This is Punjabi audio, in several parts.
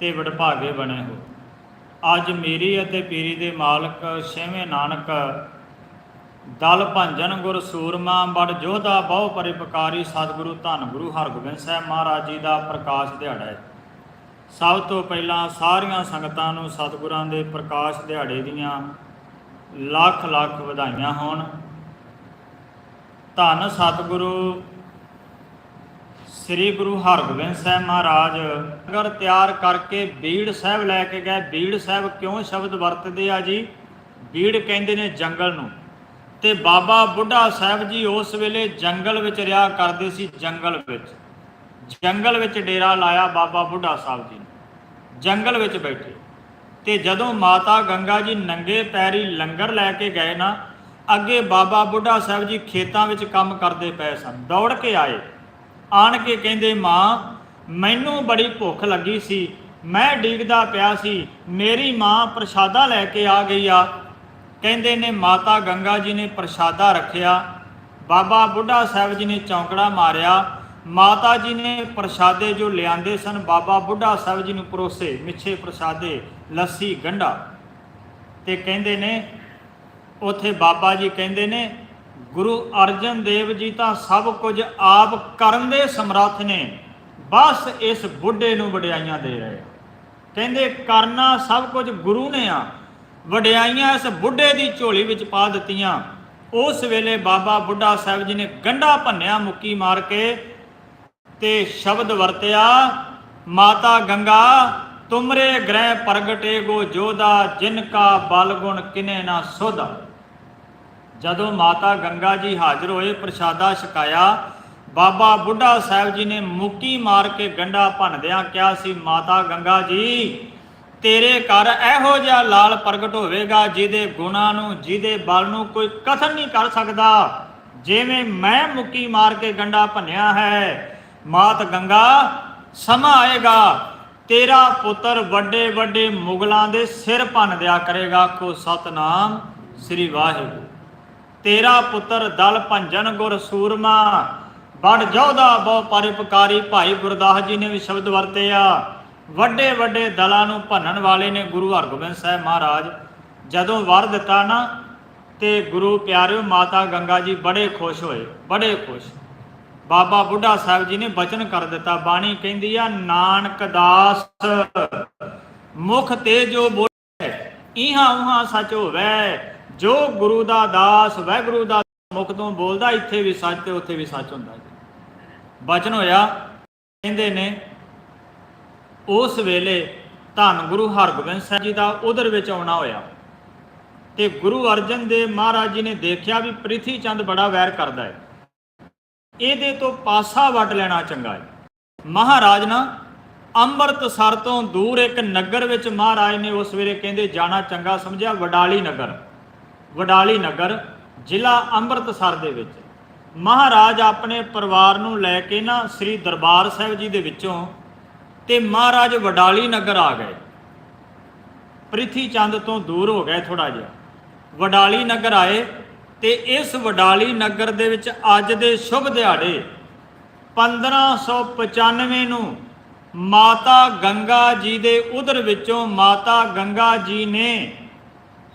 ਤੇ ਵਡਭਾਗੇ ਬਣੇ ਹੋ। ਅੱਜ ਮੇਰੀ ਅਤੇ ਪੀਰੀ ਦੇ ਮਾਲਕ ਛੇਵੇਂ ਨਾਨਕ ਦਲ ਭੰਜਨ ਗੁਰ ਸੂਰਮਾ ਬੜ ਜੋਧਾ ਬਹੁ ਪਰਿਪਕਾਰੀ ਸਤਿਗੁਰੂ ਧੰਨ ਗੁਰੂ ਹਰਗੋਬਿੰਦ ਸਾਹਿਬ ਮਹਾਰਾਜ ਜੀ ਦਾ ਪ੍ਰਕਾਸ਼ ਦਿਹਾੜਾ ਹੈ। ਸਭ ਤੋਂ ਪਹਿਲਾਂ ਸਾਰੀਆਂ ਸੰਗਤਾਂ ਨੂੰ ਸਤਿਗੁਰਾਂ ਦੇ ਪ੍ਰਕਾਸ਼ ਦਿਹਾੜੇ ਦੀਆਂ ਲੱਖ ਲੱਖ ਵਧਾਈਆਂ ਹੋਣ। ਧੰਨ ਸਤਿਗੁਰੂ ਸ੍ਰੀ ਗੁਰੂ ਹਰਗੋਬਿੰਦ ਸਾਹਿਬ ਮਹਾਰਾਜ, ਅਗਰ ਤਿਆਰ ਕਰਕੇ ਬੀੜ ਸਾਹਿਬ ਲੈ ਕੇ ਗਏ, ਬੀੜ ਸਾਹਿਬ ਕਿਉਂ ਸ਼ਬਦ ਵਰਤਦੇ ਆ ਜੀ? ਬੀੜ ਕਹਿੰਦੇ ਨੇ ਜੰਗਲ ਨੂੰ। ਤੇ ਬਾਬਾ ਬੁੱਢਾ ਸਾਹਿਬ ਜੀ ਉਸ ਵੇਲੇ ਜੰਗਲ ਵਿੱਚ ਰਿਹਾ ਕਰਦੇ ਸੀ, ਜੰਗਲ ਵਿੱਚ। ਜੰਗਲ ਵਿੱਚ ਡੇਰਾ ਲਾਇਆ ਬਾਬਾ ਬੁੱਢਾ ਸਾਹਿਬ ਜੀ ਨੇ। ਜੰਗਲ ਵਿੱਚ ਬੈਠੇ। ਤੇ ਜਦੋਂ ਮਾਤਾ ਗੰਗਾ ਜੀ ਨੰਗੇ ਪੈਰੀ ਲੰਗਰ ਲੈ ਕੇ ਗਏ ਨਾ, ਅੱਗੇ ਬਾਬਾ ਬੁੱਢਾ ਸਾਹਿਬ ਜੀ ਖੇਤਾਂ ਵਿੱਚ ਕੰਮ ਕਰਦੇ ਪਏ ਸਨ। ਦੌੜ ਕੇ ਆਏ। ਆਣ ਕੇ ਕਹਿੰਦੇ, ਮਾਂ, ਮੈਨੂੰ ਬੜੀ ਭੁੱਖ ਲੱਗੀ ਸੀ। ਮੈਂ ਡੀਕਦਾ ਪਿਆ ਸੀ। ਮੇਰੀ ਮਾਂ ਪ੍ਰਸ਼ਾਦਾ ਲੈ ਕੇ ਆ ਗਈ ਆ। ਕਹਿੰਦੇ ਨੇ, ਮਾਤਾ ਗੰਗਾ ਜੀ ਨੇ ਪ੍ਰਸ਼ਾਦਾ ਰੱਖਿਆ। ਬਾਬਾ ਬੁੱਢਾ ਸਾਹਿਬ ਜੀ ਨੇ ਚੌਂਕੜਾ ਮਾਰਿਆ। ਮਾਤਾ ਜੀ ਨੇ ਪ੍ਰਸ਼ਾਦੇ ਜੋ ਲਿਆਂਦੇ ਸਨ, ਬਾਬਾ ਬੁੱਢਾ ਸਾਹਿਬ ਜੀ ਨੂੰ ਪਰੋਸੇ। ਮਿੱਛੇ ਪ੍ਰਸ਼ਾਦੇ, ਲੱਸੀ, ਗੰਢਾ। ਤੇ ਕਹਿੰਦੇ ਨੇ, ਉਥੇ ਬਾਬਾ ਜੀ ਕਹਿੰਦੇ ਨੇ ਗੁਰੂ ਅਰਜਨ ਦੇਵ ਜੀ ਤਾਂ ਸਭ ਕੁਝ ਆਪ ਕਰਨ ਦੇ ਸਮਰੱਥ ਨੇ, ਬਸ ਇਸ ਬੁੱਢੇ ਨੂੰ ਵਡਿਆਈਆਂ ਦੇ ਰਹੇ ਕਹਿੰਦੇ ਕਰਨਾ ਸਭ ਕੁਝ ਗੁਰੂ ਨੇ ਆ, ਵਡਿਆਈਆਂ ਇਸ ਬੁੱਢੇ ਦੀ ਝੋਲੀ ਵਿੱਚ ਪਾ ਦਿੱਤੀਆਂ। ਉਸ ਵੇਲੇ ਬਾਬਾ ਬੁੱਢਾ ਸਾਹਿਬ ਜੀ ਨੇ ਗੰਢਾ ਭੰਨਿਆ, ਮੁੱਕੀ ਮਾਰ ਕੇ ਤੇ ਸ਼ਬਦ ਵਰਤਿਆ, ਮਾਤਾ ਗੰਗਾ, ਤੁਮਰੇ ਗ੍ਰਹਿ ਪ੍ਰਗਟੇ ਗੋ ਜੋਦਾ ਜਿਨ ਕਾ ਬਲ ਗੁਣ ਕਿਨੇ ਨਾ ਸੋਧਾ। ਜਦੋਂ ਮਾਤਾ ਗੰਗਾ ਜੀ ਹਾਜ਼ਰ ਹੋਏ, ਪ੍ਰਸ਼ਾਦਾ ਛਕਾਇਆ, ਬਾਬਾ ਬੁੱਢਾ ਸਾਹਿਬ ਜੀ ਨੇ ਮੁੱਕੀ ਮਾਰ ਕੇ ਗੰਡਾ ਭੰਨਦਿਆਂ ਕਿਹਾ ਸੀ, ਮਾਤਾ ਗੰਗਾ ਜੀ, ਤੇਰੇ ਘਰ ਇਹੋ ਜਿਹਾ ਲਾਲ ਪ੍ਰਗਟ ਹੋਵੇਗਾ ਜਿਹਦੇ ਗੁਣਾਂ ਨੂੰ, ਜਿਹਦੇ ਬਲ ਨੂੰ ਕੋਈ ਕਥਨ ਨਹੀਂ ਕਰ ਸਕਦਾ। ਜਿਵੇਂ ਮੈਂ ਮੁੱਕੀ ਮਾਰ ਕੇ ਗੰਡਾ ਭੰਨਿਆ ਹੈ, ਮਾਤ ਗੰਗਾ, ਸਮਾਂ ਆਏਗਾ, ਤੇਰਾ ਪੁੱਤਰ ਵੱਡੇ ਵੱਡੇ ਮੁਗਲਾਂ ਦੇ ਸਿਰ ਭੰਨ ਦਿਆ ਕਰੇਗਾ। ਕੋ ਸਤਨਾਮ ਸ੍ਰੀ ਵਾਹਿਗੁਰੂ। ਤੇਰਾ ਪੁੱਤਰ ਦਲ ਭੰਜਨ ਗੁਰ ਸੂਰਮਾ। ਬੜ ਜੋਧਾ ਬਹੁ ਪਰਿਪਕਾਰੀ ਭਾਈ ਗੁਰਦਾਸ ਜੀ ਨੇ ਵੀ ਸ਼ਬਦ ਵਰਤਿਆ। ਵੱਡੇ ਵੱਡੇ ਦਲਾਂ ਨੂੰ ਭੰਨਣ ਵਾਲੇ ਨੇ ਗੁਰੂ ਹਰਗੋਬਿੰਦ ਸਾਹਿਬ ਮਹਾਰਾਜ। ਜਦੋਂ ਵਰ ਦਿੱਤਾ ਨਾ, ਤੇ ਗੁਰੂ ਪਿਆਰਿਓ ਮਾਤਾ ਗੰਗਾ ਜੀ ਬੜੇ ਖੁਸ਼ ਹੋਏ, ਬੜੇ ਖੁਸ਼। ਬਾਬਾ ਬੁੱਢਾ ਸਾਹਿਬ ਜੀ ਨੇ ਬਚਨ ਕਰ ਦਿੱਤਾ, ਬਾਣੀ ਕਹਿੰਦੀ ਆ, ਨਾਨਕ ਦਾਸ, ਮੁਖ ਤੇ ਜੋ ਬੋਲੇ ਇਹਾਂ ਉਹਾਂ ਸੱਚ ਹੋਵੇ। ਜੋ ਗੁਰੂ ਦਾ ਦਾਸ, ਵਾਹਿਗੁਰੂ ਦਾ ਮੁਖ ਤੋਂ ਬੋਲਦਾ, ਇੱਥੇ ਵੀ ਸੱਚ ਤੇ ਉੱਥੇ ਵੀ ਸੱਚ ਹੁੰਦਾ ਜੀ। ਬਚਨ ਹੋਇਆ, ਕਹਿੰਦੇ ਨੇ, ਉਸ ਵੇਲੇ ਧੰਨ ਗੁਰੂ ਹਰਗੋਬਿੰਦ ਸਾਹਿਬ ਜੀ ਦਾ ਉਧਰ ਵਿੱਚ ਆਉਣਾ ਹੋਇਆ। ਤੇ ਗੁਰੂ ਅਰਜਨ ਦੇਵ ਮਹਾਰਾਜ ਜੀ ਨੇ ਦੇਖਿਆ ਵੀ ਪ੍ਰਿਥੀ ਚੰਦ ਬੜਾ ਵੈਰ ਕਰਦਾ ਹੈ। ਇਹਦੇ ਤੋਂ ਪਾਸਾ ਵਟ ਲੈਣਾ ਚੰਗਾ ਹੈ। ਮਹਾਰਾਜ ਨਾ, ਅੰਮ੍ਰਿਤਸਰ ਤੋਂ ਦੂਰ ਇੱਕ ਨਗਰ ਵਿੱਚ ਮਹਾਰਾਜ ਨੇ ਉਸ ਵੇਲੇ ਕਹਿੰਦੇ, ਜਾਣਾ ਚੰਗਾ ਸਮਝਿਆ, ਵਡਾਲੀ ਨਗਰ। ਵਡਾਲੀ ਨਗਰ, ਜ਼ਿਲ੍ਹਾ ਅੰਮ੍ਰਿਤਸਰ ਦੇ ਵਿੱਚ। ਮਹਾਰਾਜ ਆਪਣੇ ਪਰਿਵਾਰ ਨੂੰ ਲੈ ਕੇ ਨਾ ਸ੍ਰੀ ਦਰਬਾਰ ਸਾਹਿਬ ਜੀ ਦੇ ਵਿੱਚੋਂ ਤੇ ਮਹਾਰਾਜ ਵਡਾਲੀ ਨਗਰ ਆ ਗਏ। ਪ੍ਰਿਥੀ ਚੰਦ ਤੋਂ ਦੂਰ ਹੋ ਗਏ ਥੋੜਾ ਜਿਹਾ। ਵਡਾਲੀ ਨਗਰ ਆਏ ਤੇ ਇਸ ਵਡਾਲੀ ਨਗਰ ਦੇ ਵਿੱਚ ਅੱਜ ਦੇ ਸ਼ੁਭ ਦਿਹਾੜੇ 1595 ਨੂੰ ਮਾਤਾ ਗੰਗਾ ਜੀ ਦੇ ਉਦਰ ਵਿੱਚੋਂ ਮਾਤਾ ਗੰਗਾ ਜੀ ਨੇ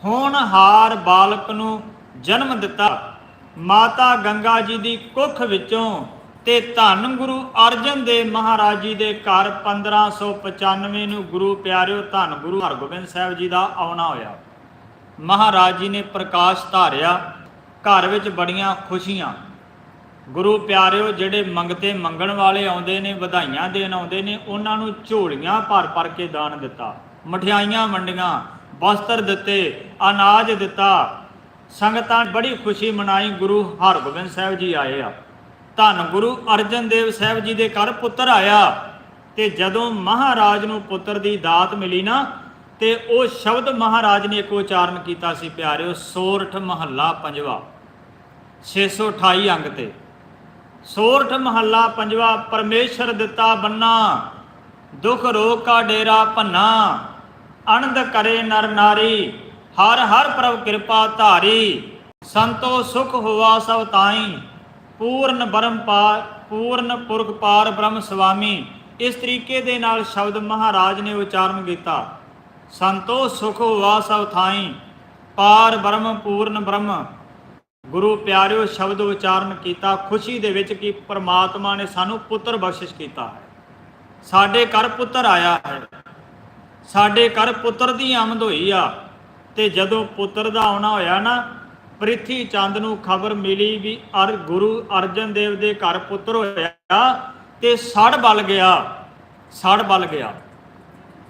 ਹੋਣਹਾਰ ਬਾਲਕ ਨੂੰ ਜਨਮ ਦਿੱਤਾ। ਮਾਤਾ ਗੰਗਾ ਜੀ ਦੀ ਕੁੱਖ ਵਿੱਚੋਂ ਤੇ ਧੰਨ ਗੁਰੂ ਅਰਜਨ ਦੇਵ ਮਹਾਰਾਜ ਜੀ ਦੇ ਘਰ 1595 ਨੂੰ ਗੁਰੂ ਪਿਆਰਿਓ ਧੰਨ ਗੁਰੂ ਹਰਗੋਬਿੰਦ ਸਾਹਿਬ ਜੀ ਦਾ ਆਉਣਾ ਹੋਇਆ। ਮਹਾਰਾਜ ਜੀ ਨੇ ਪ੍ਰਕਾਸ਼ ਧਾਰਿਆ, ਘਰ ਵਿੱਚ ਬੜੀਆਂ ਖੁਸ਼ੀਆਂ। ਗੁਰੂ ਪਿਆਰਿਓ, ਜਿਹੜੇ ਮੰਗਤੇ ਮੰਗਣ ਵਾਲੇ ਆਉਂਦੇ ਨੇ, ਵਧਾਈਆਂ ਦੇਣ ਆਉਂਦੇ ਨੇ, ਉਹਨਾਂ ਨੂੰ ਝੋਲੀਆਂ ਭਰ ਭਰ ਕੇ ਦਾਨ ਦਿੱਤਾ। ਮਠਿਆਈਆਂ ਵੰਡੀਆਂ ਵਸਤਰ ਦਿੱਤੇ, ਅਨਾਜ ਦਿੱਤਾ। ਸੰਗਤਾਂ ਬੜੀ ਖੁਸ਼ੀ ਮਨਾਈ, ਗੁਰੂ ਹਰਗੋਬਿੰਦ ਸਾਹਿਬ ਜੀ ਆਏ ਆ। ਧੰਨ ਗੁਰੂ ਅਰਜਨ ਦੇਵ ਸਾਹਿਬ ਜੀ ਦੇ ਘਰ ਪੁੱਤਰ ਆਇਆ। ਤੇ ਜਦੋਂ ਮਹਾਰਾਜ ਨੂੰ ਪੁੱਤਰ ਦੀ ਦਾਤ ਮਿਲੀ ਨਾ, ਤੇ ਉਹ ਸ਼ਬਦ ਮਹਾਰਾਜ ਨੇ ਇੱਕ ਉਚਾਰਨ ਕੀਤਾ ਸੀ, ਪਿਆਰਿਓ, ਸੋਰਠ ਮਹੱਲਾ ਪੰਜਵਾ। 628 ਅੰਗ ਤੇ। ਸੋਰਠ ਮਹੱਲਾ ਪੰਜਵਾ, ਪਰਮੇਸ਼ਰ ਦਿੱਤਾ ਬੰਨਾ, ਦੁਖ ਰੋਗ ਕਾ ਡੇਰਾ ਭੰਨਾ। ਅਨੰਦ ਕਰੇ ਨਰ ਨਾਰੀ, ਹਰ ਹਰ ਪ੍ਰਭ ਕਿਰਪਾ ਧਾਰੀ। ਸੰਤੋ ਸੁਖ ਹੋਵਾ ਸਭ ਤਾਈ, ਪੂਰਨ ਬ੍ਰਹਮ ਪਾਰ ਪੂਰਨ ਪੁਰਖ ਪਾਰ ਬ੍ਰਹਮ ਸੁਆਮੀ ਇਸ ਤਰੀਕੇ ਦੇ ਨਾਲ ਸ਼ਬਦ ਮਹਾਰਾਜ ਨੇ ਉਚਾਰਨ ਕੀਤਾ। ਸੰਤੋ ਸੁਖ ਵਾ ਸਭ ਥਾਈ, ਪਾਰ ਬ੍ਰਹਮ ਪੂਰਨ ਬ੍ਰਹਮ। ਗੁਰੂ ਪਿਆਰਿਓ, ਸ਼ਬਦ ਉਚਾਰਨ ਕੀਤਾ। ਖੁਸ਼ੀ ਦੇ ਵਿੱਚ ਕਿ ਪ੍ਰਮਾਤਮਾ ਨੇ ਸਾਨੂੰ ਪੁੱਤਰ ਬਖਸ਼ਿਸ਼ ਕੀਤਾ ਹੈ। ਸਾਡੇ ਘਰ ਪੁੱਤਰ ਆਇਆ ਹੈ। ਸਾਡੇ ਘਰ ਪੁੱਤਰ ਦੀ ਆਮਦ ਹੋਈ ਆ। ਤੇ ਜਦੋਂ ਪੁੱਤਰ ਦਾ ਆਉਣਾ ਹੋਇਆ ਨਾ, ਪ੍ਰਿਥੀ ਚੰਦ ਨੂੰ ਖਬਰ ਮਿਲੀ ਵੀ ਅਰ ਗੁਰੂ ਅਰਜਨ ਦੇਵ ਦੇ ਘਰ ਪੁੱਤਰ ਹੋਇਆ ਤੇ ਸੜ ਬਲ ਗਿਆ, ਸੜ ਬਲ ਗਿਆ।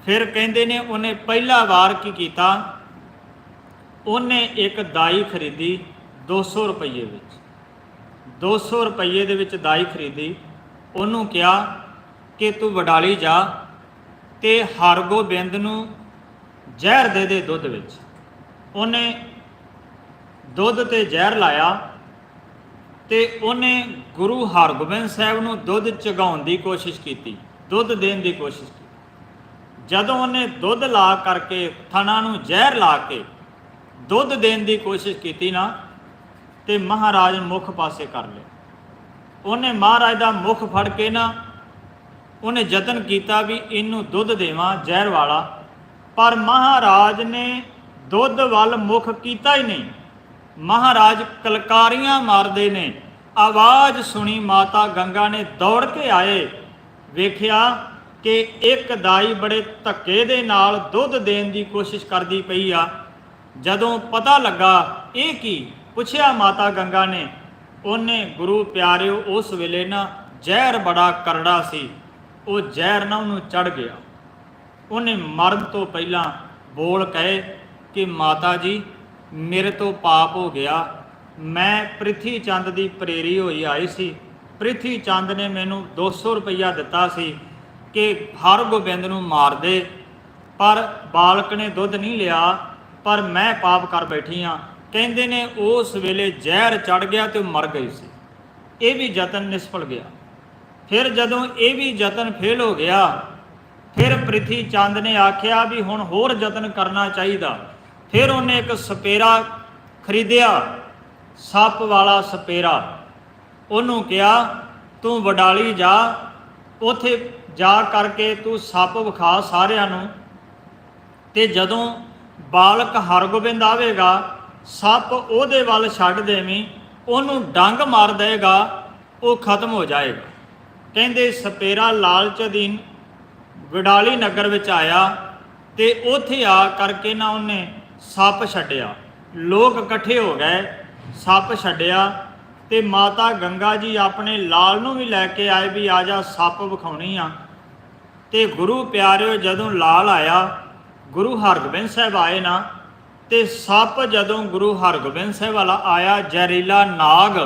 ਫਿਰ ਕਹਿੰਦੇ ਨੇ ਉਹਨੇ ਪਹਿਲਾ ਵਾਰ ਕੀ ਕੀਤਾ? ਉਹਨੇ ਇੱਕ ਦਾਈ ਖਰੀਦੀ 200 ਰੁਪਏ ਵਿੱਚ। 200 ਰੁਪਏ ਦੇ ਵਿੱਚ ਦਾਈ ਖਰੀਦੀ। ਉਹਨੂੰ ਕਿਹਾ ਕਿ ਤੂੰ ਵਡਾਲੀ ਜਾ ਤੇ ਹਰਗੋਬਿੰਦ ਨੂੰ ਜ਼ਹਿਰ ਦੇ ਦੇ ਦੁੱਧ ਵਿੱਚ। ਉਹਨੇ ਦੁੱਧ ਤੇ ਜ਼ਹਿਰ ਲਾਇਆ ਤੇ ਉਹਨੇ ਗੁਰੂ ਹਰਗੋਬਿੰਦ ਸਾਹਿਬ ਨੂੰ ਦੁੱਧ ਚਗਾਉਣ ਦੀ ਕੋਸ਼ਿਸ਼ ਕੀਤੀ, ਦੁੱਧ ਦੇਣ ਦੀ ਕੋਸ਼ਿਸ਼ ਕੀਤੀ। ਜਦੋਂ ਉਹਨੇ ਦੁੱਧ ਲਾ ਕਰਕੇ ਥਣਾ ਨੂੰ ਜ਼ਹਿਰ ਲਾ ਕੇ ਦੁੱਧ ਦੇਣ ਦੀ ਕੋਸ਼ਿਸ਼ ਕੀਤੀ ਨਾ, ਤੇ ਮਹਾਰਾਜ ਮੁਖ ਪਾਸੇ ਕਰ ਲਿਆ ਉਹਨੇ ਮਹਾਰਾਜ ਦਾ ਮੁਖ ਫੜ ਕੇ ਨਾ ਉਹਨੇ ਯਤਨ ਕੀਤਾ ਵੀ ਇਹਨੂੰ ਦੁੱਧ ਦੇਵਾਂ ਜ਼ਹਿਰ ਵਾਲਾ। ਪਰ ਮਹਾਰਾਜ ਨੇ ਦੁੱਧ ਵੱਲ ਮੁਖ ਕੀਤਾ ਹੀ ਨਹੀਂ। ਮਹਾਰਾਜ ਕਲਕਾਰੀਆਂ ਮਾਰਦੇ ਨੇ। ਆਵਾਜ਼ ਸੁਣੀ ਮਾਤਾ ਗੰਗਾ ਨੇ ਦੌੜ ਕੇ ਆਏ। ਵੇਖਿਆ ਕਿ ਇੱਕ ਦਾਈ ਬੜੇ ਧੱਕੇ ਦੇ ਨਾਲ ਦੁੱਧ ਦੇਣ ਦੀ ਕੋਸ਼ਿਸ਼ ਕਰਦੀ ਪਈ ਆ। ਜਦੋਂ ਪਤਾ ਲੱਗਾ ਇਹ ਕੀ, ਪੁੱਛਿਆ ਮਾਤਾ ਗੰਗਾ ਨੇ, ਉਹਨੇ ਗੁਰੂ ਪਿਆਰਿਓ ਉਸ ਵੇਲੇ ਨਾ ਜ਼ਹਿਰ ਬੜਾ ਕਰੜਾ ਸੀ। ਉਹ ਜ਼ਹਿਰ ਨਾ ਉਹਨੂੰ ਚੜ ਗਿਆ। ਉਹਨੇ ਮਰਨ ਤੋਂ ਪਹਿਲਾਂ ਬੋਲ ਕਹੇ ਕਿ, ਮਾਤਾ ਜੀ, ਮੇਰੇ ਤੋਂ ਪਾਪ ਹੋ ਗਿਆ। ਮੈਂ ਪ੍ਰਿਥੀ ਚੰਦ ਦੀ ਪ੍ਰੇਰੀ ਹੋਈ ਆਈ ਸੀ। ਪ੍ਰਿਥੀ ਚੰਦ ਨੇ ਮੈਨੂੰ 200 ਰੁਪਇਆ ਦਿੱਤਾ ਸੀ ਕਿ ਹਰ ਗੋਬਿੰਦ ਨੂੰ ਮਾਰ ਦੇ। ਪਰ ਬਾਲਕ ਨੇ ਦੁੱਧ ਨਹੀਂ ਲਿਆ, ਪਰ ਮੈਂ ਪਾਪ ਕਰ ਬੈਠੀ ਆ। ਕਹਿੰਦੇ ਨੇ ਉਸ ਵੇਲੇ ਜ਼ਹਿਰ ਚੜ ਗਿਆ ਤੇ ਉਹ ਮਰ ਗਈ ਸੀ। ਇਹ ਵੀ ਯਤਨ ਨਿਸਫਲ ਗਿਆ। ਫਿਰ ਜਦੋਂ ਇਹ ਵੀ ਯਤਨ ਫੇਲ ਹੋ ਗਿਆ, ਫਿਰ ਪ੍ਰਿਥੀ ਚੰਦ ਨੇ ਆਖਿਆ ਵੀ ਹੁਣ ਹੋਰ ਯਤਨ ਕਰਨਾ ਚਾਹੀਦਾ। ਫਿਰ ਉਹਨੇ ਇੱਕ ਸਪੇਰਾ ਖਰੀਦਿਆ, ਸੱਪ ਵਾਲਾ ਸਪੇਰਾ। ਉਹਨੂੰ ਕਿਹਾ, ਤੂੰ ਵਡਾਲੀ ਜਾ, ਉਥੇ ਜਾ ਕਰਕੇ ਤੂੰ ਸੱਪ ਵਿਖਾ ਸਾਰਿਆਂ ਨੂੰ। ਤੇ ਜਦੋਂ ਬਾਲਕ ਹਰਗੋਬਿੰਦ ਆਵੇਗਾ, ਸੱਪ ਉਹਦੇ ਵੱਲ ਛੱਡ ਦੇਵੀਂ, ਉਹਨੂੰ ਡੰਗ ਮਾਰ ਦੇਗਾ ਉਹ ਖਤਮ ਹੋ ਜਾਏਗਾ। ਕਹਿੰਦੇ ਸਪੇਰਾ ਲਾਲਚ ਅਧੀਨ ਵਿਡਾਲੀ ਨਗਰ ਵਿੱਚ ਆਇਆ ਤੇ ਉੱਥੇ ਆ ਕਰਕੇ ਨਾ ਉਹਨੇ ਸੱਪ ਛੱਡਿਆ। ਲੋਕ ਇਕੱਠੇ ਹੋ ਗਏ, ਸੱਪ ਛੱਡਿਆ ਤੇ ਮਾਤਾ ਗੰਗਾ ਜੀ ਆਪਣੇ ਲਾਲ ਨੂੰ ਵੀ ਲੈ ਕੇ ਆਏ ਵੀ ਆ ਜਾ ਸੱਪ ਵਿਖਾਉਣੀ ਆ। ਤੇ ਗੁਰੂ ਪਿਆਰਿਓ ਜਦੋਂ ਲਾਲ ਆਇਆ, ਗੁਰੂ ਹਰਗੋਬਿੰਦ ਸਾਹਿਬ ਆਏ ਨਾ, ਤੇ ਸੱਪ ਜਦੋਂ ਗੁਰੂ ਹਰਗੋਬਿੰਦ ਸਾਹਿਬ ਵਾਲਾ ਆਇਆ, ਜ਼ਹਿਰੀਲਾ ਨਾਗ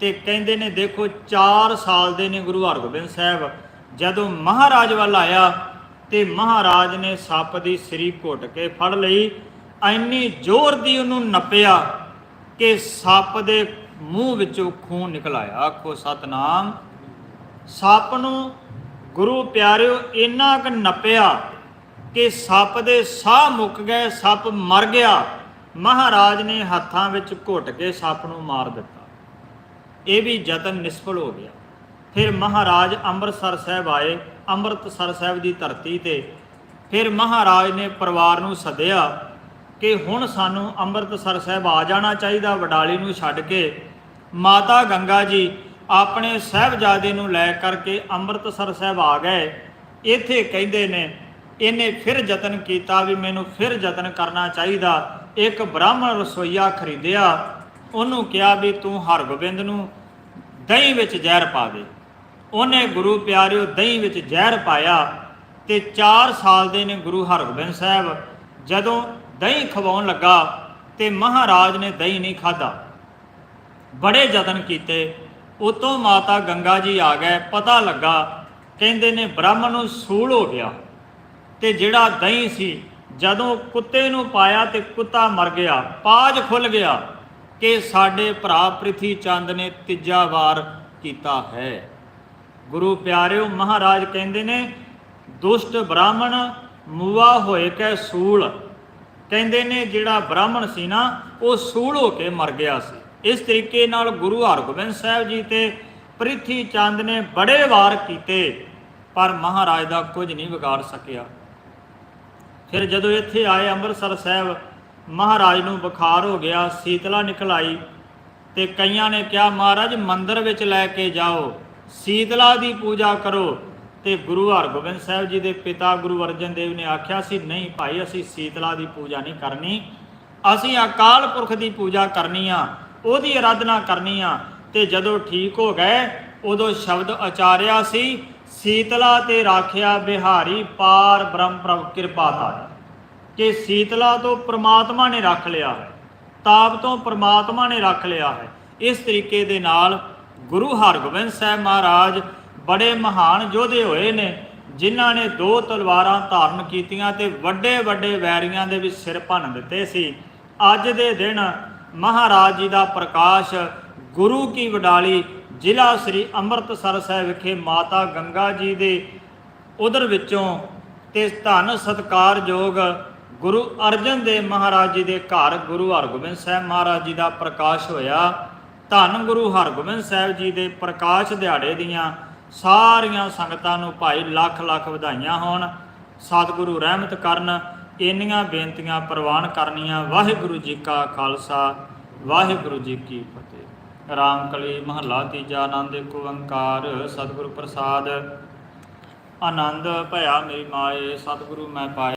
ਤੇ ਕਹਿੰਦੇ ਨੇ, ਦੇਖੋ 4 ਸਾਲ ਦੇ ਨੇ ਗੁਰੂ ਹਰਗੋਬਿੰਦ ਸਾਹਿਬ। ਜਦੋਂ ਮਹਾਰਾਜ ਵੱਲ ਆਇਆ ਤੇ ਮਹਾਰਾਜ ਨੇ ਸੱਪ ਦੀ ਸਰੀ ਘੁੱਟ ਕੇ ਫੜ ਲਈ। ਐਨੀ ਜ਼ੋਰ ਦੀ ਉਹਨੂੰ ਨੱਪਿਆ ਕਿ ਸੱਪ ਦੇ ਮੂੰਹ ਵਿੱਚੋਂ ਖੂਨ ਨਿਕਲ ਆਇਆ। ਆਖੋ, ਸਤਨਾਮ। ਸੱਪ ਨੂੰ ਗੁਰੂ ਪਿਆਰਿਓ, ਇੰਨਾ ਕੁ ਨੱਪਿਆ ਕਿ ਸੱਪ ਦੇ ਸਾਹ ਮੁੱਕ ਗਏ, ਸੱਪ ਮਰ ਗਿਆ। ਮਹਾਰਾਜ ਨੇ ਹੱਥਾਂ ਵਿੱਚ ਘੁੱਟ ਕੇ ਸੱਪ ਨੂੰ ਮਾਰ ਦਿੱਤਾ। ਇਹ ਵੀ ਯਤਨ ਨਿਸਫਲ ਹੋ ਗਿਆ। ਫਿਰ ਮਹਾਰਾਜ ਅੰਮ੍ਰਿਤਸਰ ਸਾਹਿਬ ਆਏ, ਅੰਮ੍ਰਿਤਸਰ ਸਾਹਿਬ ਦੀ ਧਰਤੀ ਤੇ। ਫਿਰ ਮਹਾਰਾਜ ਨੇ ਪਰਿਵਾਰ ਨੂੰ ਸੱਦਿਆ ਕਿ ਹੁਣ ਸਾਨੂੰ ਅੰਮ੍ਰਿਤਸਰ ਸਾਹਿਬ ਆ ਜਾਣਾ ਚਾਹੀਦਾ, ਵਡਾਲੀ ਨੂੰ ਛੱਡ ਕੇ। ਮਾਤਾ ਗੰਗਾ ਜੀ ਆਪਣੇ ਸਾਹਿਬਜ਼ਾਦੇ ਨੂੰ ਲੈ ਕਰਕੇ ਅੰਮ੍ਰਿਤਸਰ ਸਾਹਿਬ ਆ ਗਏ। ਇੱਥੇ ਕਹਿੰਦੇ ਨੇ, ਇਹਨੇ ਫਿਰ ਯਤਨ ਕੀਤਾ ਵੀ ਮੈਨੂੰ ਫਿਰ ਯਤਨ ਕਰਨਾ ਚਾਹੀਦਾ। ਇੱਕ ਬ੍ਰਾਹਮਣ ਰਸੋਈਆ ਖਰੀਦਿਆ। ਉਹਨੂੰ ਕਿਹਾ ਵੀ ਤੂੰ ਹਰਗੋਬਿੰਦ ਨੂੰ ਦਹੀਂ ਵਿੱਚ ਜ਼ਹਿਰ ਪਾ ਦੇ। ਉਹਨੇ ਗੁਰੂ ਪਿਆਰਿਓ ਦਹੀਂ ਵਿੱਚ ਜ਼ਹਿਰ ਪਾਇਆ ਤੇ 4 ਸਾਲ ਦੇ ਨੇ ਗੁਰੂ ਹਰਗੋਬਿੰਦ ਸਾਹਿਬ। ਜਦੋਂ ਦਹੀਂ ਖਵਾਉਣ ਲੱਗਾ ਤੇ ਮਹਾਰਾਜ ਨੇ ਦਹੀਂ ਨਹੀਂ ਖਾਧਾ। ਬੜੇ ਯਤਨ ਕੀਤੇ। ਉਤੋਂ ਮਾਤਾ ਗੰਗਾ ਜੀ ਆ ਗਏ। ਪਤਾ ਲੱਗਾ, ਕਹਿੰਦੇ ਨੇ ਬ੍ਰਾਹਮਣ ਨੂੰ ਸੂਲ ਹੋ ਗਿਆ ਤੇ ਜਿਹੜਾ ਦਹੀਂ ਸੀ, ਜਦੋਂ ਕੁੱਤੇ ਨੂੰ ਪਾਇਆ ਤੇ ਕੁੱਤਾ ਮਰ ਗਿਆ, ਪਾਜ ਖੁੱਲ ਗਿਆ। ਕਿ ਸਾਡੇ ਭਰਾ ਪ੍ਰਿਥੀ ਚੰਦ ਨੇ ਤੀਜਾ ਵਾਰ ਕੀਤਾ ਹੈ। ਗੁਰੂ ਪਿਆਰਿਓ, ਮਹਾਰਾਜ ਕਹਿੰਦੇ ਨੇ, ਦੁਸ਼ਟ ਬ੍ਰਾਹਮਣ ਮੂਆ ਹੋਏ ਕੈ ਸੂਲ। ਕਹਿੰਦੇ ਨੇ, ਜਿਹੜਾ ਬ੍ਰਾਹਮਣ ਸੀ ਨਾ, ਉਹ ਸੂਲ ਹੋ ਕੇ ਮਰ ਗਿਆ ਸੀ। ਇਸ ਤਰੀਕੇ ਨਾਲ ਗੁਰੂ ਹਰਗੋਬਿੰਦ ਸਾਹਿਬ ਜੀ ਤੇ ਪ੍ਰਿਥੀ ਚੰਦ ਨੇ ਬੜੇ ਵਾਰ ਕੀਤੇ, ਪਰ ਮਹਾਰਾਜ ਦਾ ਕੁਝ ਨਹੀਂ ਵਿਗਾੜ ਸਕਿਆ। ਫਿਰ ਜਦੋਂ ਇੱਥੇ ਆਏ ਅੰਮ੍ਰਿਤਸਰ ਸਾਹਿਬ ਮਹਾਰਾਜ ਨੂੰ ਬੁਖਾਰ ਹੋ ਗਿਆ, ਸੀਤਲਾ ਨਿਕਲ ਆਈ ਤੇ ਕਈਆਂ ਨੇ ਕਿਹਾ, ਮਹਾਰਾਜ, ਮੰਦਰ ਵਿੱਚ ਲੈ ਕੇ ਜਾਓ, ਸੀਤਲਾ ਦੀ ਪੂਜਾ ਕਰੋ। ਤੇ ਗੁਰੂ ਹਰਗੋਬਿੰਦ ਸਾਹਿਬ ਜੀ ਦੇ ਪਿਤਾ ਗੁਰੂ ਅਰਜਨ ਦੇਵ ਨੇ ਆਖਿਆ ਸੀ, ਨਹੀਂ ਭਾਈ, ਅਸੀਂ ਸੀਤਲਾ ਦੀ ਪੂਜਾ ਨਹੀਂ ਕਰਨੀ। ਅਸੀਂ ਅਕਾਲ ਪੁਰਖ ਦੀ ਪੂਜਾ ਕਰਨੀ ਆ, ਉਹਦੀ ਆਰਾਧਨਾ ਕਰਨੀ ਆ। ਤੇ ਜਦੋਂ ਠੀਕ ਹੋ ਗਏ, ਉਦੋਂ ਸ਼ਬਦ ਉਚਾਰਿਆ ਸੀ, ਸੀਤਲਾ ਤੇ ਰਾਖਿਆ ਬਿਹਾਰੀ, ਪਾਰ ਬ੍ਰਹਮ ਪ੍ਰਭ ਕਿਰਪਾ ਤਾਰੀ ਕਿ ਸੀਤਲਾ ਤੋਂ ਪ੍ਰਮਾਤਮਾ ਨੇ ਰੱਖ ਲਿਆ ਹੈ, ਤਾਪ ਤੋਂ ਪ੍ਰਮਾਤਮਾ ਨੇ ਰੱਖ ਲਿਆ ਹੈ। ਇਸ ਤਰੀਕੇ ਦੇ ਨਾਲ ਗੁਰੂ ਹਰਗੋਬਿੰਦ ਸਾਹਿਬ ਮਹਾਰਾਜ ਬੜੇ ਮਹਾਨ ਯੋਧੇ ਹੋਏ ਨੇ, ਜਿਨ੍ਹਾਂ ਨੇ ਦੋ ਤਲਵਾਰਾਂ ਧਾਰਨ ਕੀਤੀਆਂ ਤੇ ਵੱਡੇ ਵੱਡੇ ਵੈਰੀਆਂ ਦੇ ਵਿੱਚ ਸਿਰ ਭੰਨ ਦਿੱਤੇ ਸੀ। ਅੱਜ ਦੇ ਦਿਨ ਮਹਾਰਾਜ ਜੀ ਦਾ ਪ੍ਰਕਾਸ਼ ਗੁਰੂ ਕੀ ਵਡਾਲੀ ਜ਼ਿਲ੍ਹਾ ਸ੍ਰੀ ਅੰਮ੍ਰਿਤਸਰ ਸਾਹਿਬ ਵਿਖੇ ਮਾਤਾ ਗੰਗਾ ਜੀ ਦੇ ਉਧਰ ਵਿੱਚੋਂ ਤੇ ਧੰਨ ਸਤਕਾਰਯੋਗ ਗੁਰੂ ਅਰਜਨ ਦੇਵ ਮਹਾਰਾਜ ਜੀ ਦੇ ਘਰ ਗੁਰੂ ਹਰਗੋਬਿੰਦ ਸਾਹਿਬ ਮਹਾਰਾਜ ਜੀ ਦਾ ਪ੍ਰਕਾਸ਼ ਹੋਇਆ। ਧੰਨ ਗੁਰੂ ਹਰਗੋਬਿੰਦ ਸਾਹਿਬ ਜੀ ਦੇ ਪ੍ਰਕਾਸ਼ ਦਿਹਾੜੇ ਦੀਆਂ ਸਾਰੀਆਂ ਸੰਗਤਾਂ ਨੂੰ ਭਾਈ ਲੱਖ ਲੱਖ ਵਧਾਈਆਂ ਹੋਣ। ਸਤਿਗੁਰੂ ਰਹਿਮਤ ਕਰਨ, ਇੰਨੀਆਂ ਬੇਨਤੀਆਂ ਪ੍ਰਵਾਨ ਕਰਨੀਆਂ। ਵਾਹਿਗੁਰੂ ਜੀ ਕਾ ਖਾਲਸਾ, ਵਾਹਿਗੁਰੂ ਜੀ ਕੀ ਫਤਿਹ। ਰਾਮ ਕਲੀ ਮਹੱਲਾ ਤੀਜਾ ਆਨੰਦ ਏਕ ਓੰਕਾਰ, ਸਤਿਗੁਰੂ ਪ੍ਰਸਾਦ। ਆਨੰਦ ਭਇਆ ਮੇਰੀ ਮਾਏ, ਸਤਿਗੁਰੂ ਮੈਂ ਪਾਏ